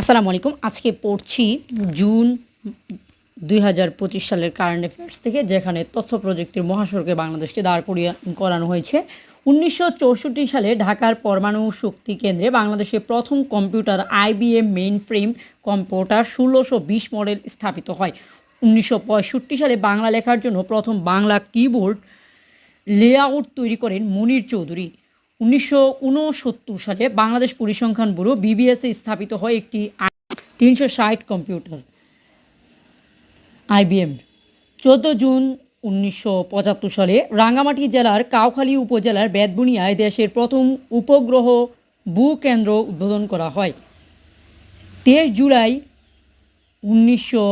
আসসালামু আলাইকুম। আজকে পড়ছি জুন দুই হাজার পঁচিশ সালের কারেন্ট অ্যাফেয়ার্স থেকে, যেখানে তথ্য প্রযুক্তির মহাসড়কে বাংলাদেশকে দাঁড় করিয়ে করানো হয়েছে। উনিশশো চৌষট্টি সালে ঢাকার পরমাণু শক্তি কেন্দ্রে বাংলাদেশে প্রথম computer IBM mainframe computer ষোলোশো বিশ মডেল স্থাপিত হয়। উনিশশো পঁয়ষট্টি সালে বাংলা লেখার জন্য প্রথম বাংলা কিবোর্ড লেআউট তৈরি করেন মনির চৌধুরী। উনিশশো উনসত্তর সালে বাংলাদেশ পরিসংখ্যান ব্যুরো বিবিএসে স্থাপিত হয় একটি তিনশো ষাট কম্পিউটার আইবিএম চোদ্দ জুন উনিশশো পঁচাত্তর সালে রাঙ্গামাটি জেলার কাউখালী উপজেলার বেদবুনিয়ায় দেশের প্রথম উপগ্রহ ভূ কেন্দ্র উদ্বোধন করা হয়। তেইশ জুলাই উনিশশো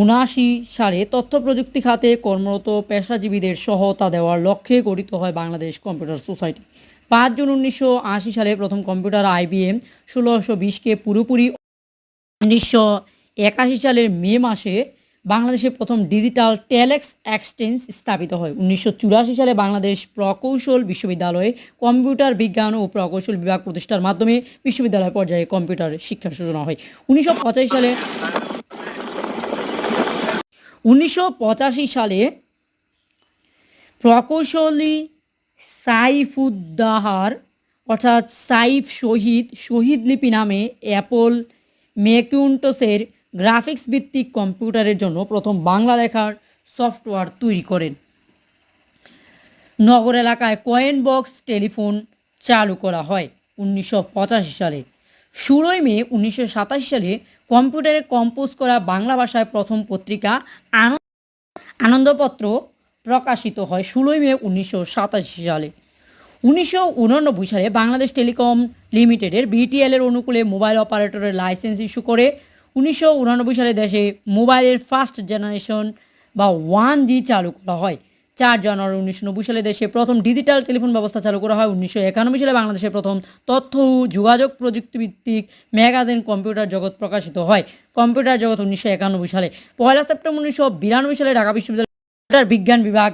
উনাশি সালে তথ্য প্রযুক্তি খাতে কর্মরত পেশাজীবীদের সহায়তা দেওয়ার লক্ষ্যে গঠিত হয় বাংলাদেশ কম্পিউটার সোসাইটি। পাঁচ জুন উনিশশো আশি সালে প্রথম কম্পিউটার আইবিএম ষোলোশো বিশকে পুরোপুরি উনিশশো একাশি সালের মে মাসে বাংলাদেশে প্রথম ডিজিটাল টেলেক্স এক্সচেঞ্জ স্থাপিত হয়। উনিশশো চুরাশি সালে বাংলাদেশ প্রকৌশল বিশ্ববিদ্যালয়ে কম্পিউটার বিজ্ঞান ও প্রকৌশল বিভাগ প্রতিষ্ঠার মাধ্যমে বিশ্ববিদ্যালয় পর্যায়ে কম্পিউটার শিক্ষার সূচনা হয়। উনিশশো পঁচাশি সালে উনিশশো পঁচাশি সালে প্রকৌশলী সাইফুদ্দাহার, অর্থাৎ সাইফ শহীদ শহীদ লিপি নামে অ্যাপল ম্যাকিউন্টসের গ্রাফিক্স ভিত্তিক কম্পিউটারের জন্য প্রথম বাংলা লেখার সফটওয়্যার তৈরি করেন। নগর এলাকায় কয়েন বক্স টেলিফোন চালু করা হয় উনিশশো পঁচাশি সালে। ষোলোই মে উনিশশো সাতাশি সালে কম্পিউটারে কম্পোজ করা বাংলা ভাষায় প্রথম পত্রিকা আনন্দ আনন্দপত্র প্রকাশিত হয় ষোলোই মে উনিশশো সাতাশি সালে। উনিশশো উননব্বই সালে বাংলাদেশ টেলিকম লিমিটেডের বিটিএলের অনুকূলে মোবাইল অপারেটরের লাইসেন্স ইস্যু করে উনিশশো সালে দেশে মোবাইলের ফার্স্ট জেনারেশন বা ওয়ান জি চালু করা হয়। চার জানুয়ারি উনিশশো নব্বই সালে দেশে প্রথম ডিজিটাল টেলিফোন ব্যবস্থা চালু করা হয়। উনিশশো একানব্বই সালে বাংলাদেশের প্রথম তথ্য ও যোগাযোগ প্রযুক্তিভিত্তিক ম্যাগাজিন কম্পিউটার জগৎ প্রকাশিত হয়। কম্পিউটার জগৎ উনিশশো একানব্বই সালে। পয়লা সেপ্টেম্বর উনিশশো বিরানব্বই সালে ঢাকা বিশ্ববিদ্যালয় কম্পিউটার বিজ্ঞান বিভাগ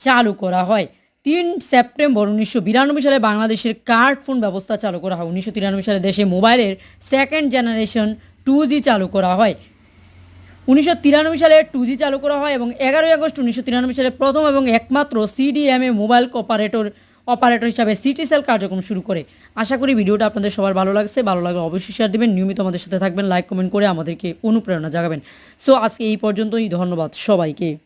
চালু করা হয়। তিন সেপ্টেম্বর উনিশশো বিরানব্বই সালে বাংলাদেশের কার্ড ফোন ব্যবস্থা চালু করা হয়। উনিশশো তিরানব্বই সালে দেশে মোবাইলের সেকেন্ড জেনারেশন টু জি চালু করা হয়। উনিশশো তিরানব্বই সালে টু জি চালু করা হয় এবং এগারোই আগস্ট উনিশশো তিরানব্বই সালে প্রথম এবং একমাত্র সিডিএমএ মোবাইল অপারেটর অপারেটর হিসাবে সিটি সেল কার্যক্রম শুরু করে। আশা করি ভিডিওটা আপনাদের সবার ভালো লাগছে। ভালো লাগলে অবশ্যই শেয়ার দেবেন। নিয়মিত আমাদের সাথে থাকবেন লাইক কমেন্ট করে আমাদেরকে অনুপ্রেরণা জাগাবেন। সো আজকে এই পর্যন্তই। ধন্যবাদ সবাইকে।